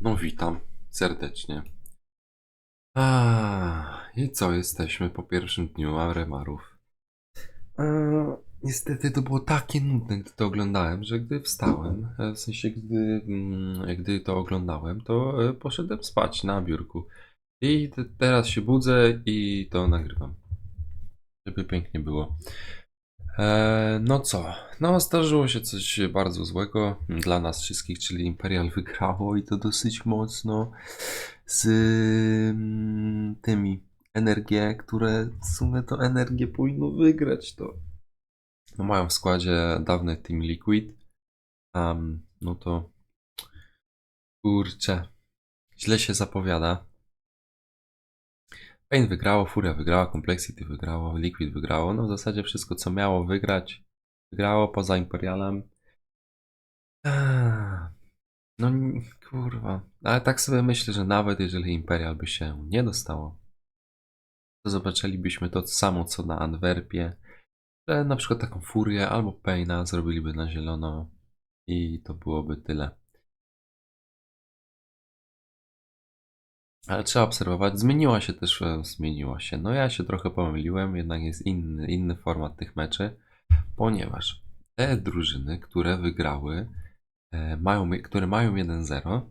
no witam serdecznie. A, I co, jesteśmy po pierwszym dniu Aremarów. E, niestety to było takie nudne, gdy to oglądałem, że gdy wstałem, e, w sensie gdy, mm, gdy to oglądałem, to e, poszedłem spać na biurku. I te- teraz się budzę i to nagrywam. Żeby pięknie było. E, no co? No, zdarzyło się coś bardzo złego dla nas wszystkich, czyli Imperial wygrało i to dosyć mocno z mm, tymi NRG, które w sumie to NRG powinno wygrać to. No, mają w składzie dawny Team Liquid. Um, no to kurczę, źle się zapowiada. Pain wygrało, Furia wygrała, Complexity wygrało, Liquid wygrało. No w zasadzie wszystko, co miało wygrać, wygrało poza Imperialem. Eee, No kurwa. Ale tak sobie myślę, że nawet jeżeli Imperial by się nie dostało, to zobaczylibyśmy to samo co na Antwerpie, że na przykład taką Furię albo Paina zrobiliby na zielono i to byłoby tyle. Ale trzeba obserwować, zmieniła się też, e, zmieniła się. No ja się trochę pomyliłem, jednak jest inny, inny format tych meczy, ponieważ te drużyny, które wygrały, e, mają, które mają 1-0,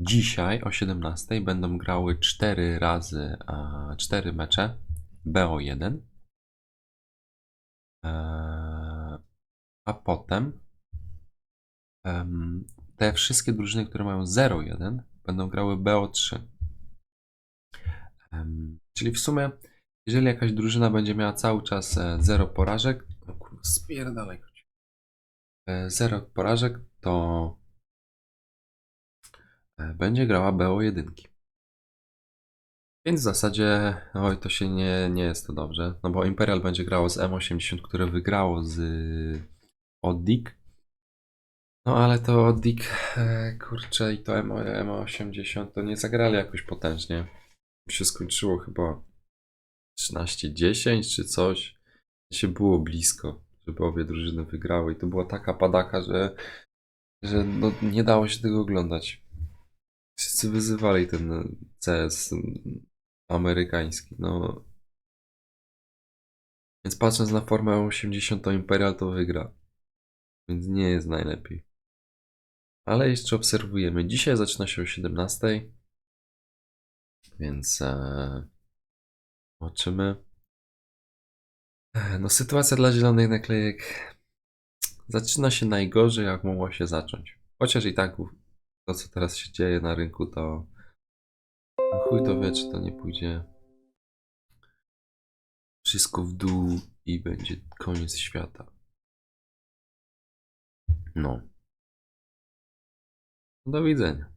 dzisiaj o 17 będą grały 4 razy, a 4 mecze BO1, e, a potem em, te wszystkie drużyny, które mają 0-1 będą grały BO3. Em, Czyli w sumie, jeżeli jakaś drużyna będzie miała cały czas 0 porażek, o kurwa, spierdalaj. chodź. E, 0 porażek, to e, będzie grała BO1. Więc w zasadzie, oj, to się nie, nie jest to dobrze, no bo Imperial będzie grało z M80, które wygrało z Oddik. No ale to Oddik, e, kurczę, i to M- M80 to nie zagrali jakoś potężnie. Się skończyło chyba 13-10 czy coś. Się było blisko, żeby obie drużyny wygrały i to była taka padaka, że, że no, nie dało się tego oglądać. Wszyscy wyzywali ten CS amerykański, no. Więc patrząc na formę 80 to Imperial to wygra. Więc nie jest najlepiej. Ale jeszcze obserwujemy. Dzisiaj zaczyna się o 17. Więc e, zobaczymy. E, No, sytuacja dla zielonych naklejek zaczyna się najgorzej, jak mogło się zacząć. Chociaż i tak to, co teraz się dzieje na rynku, to chuj to wie, czy to nie pójdzie wszystko w dół i będzie koniec świata. No. Widzenia.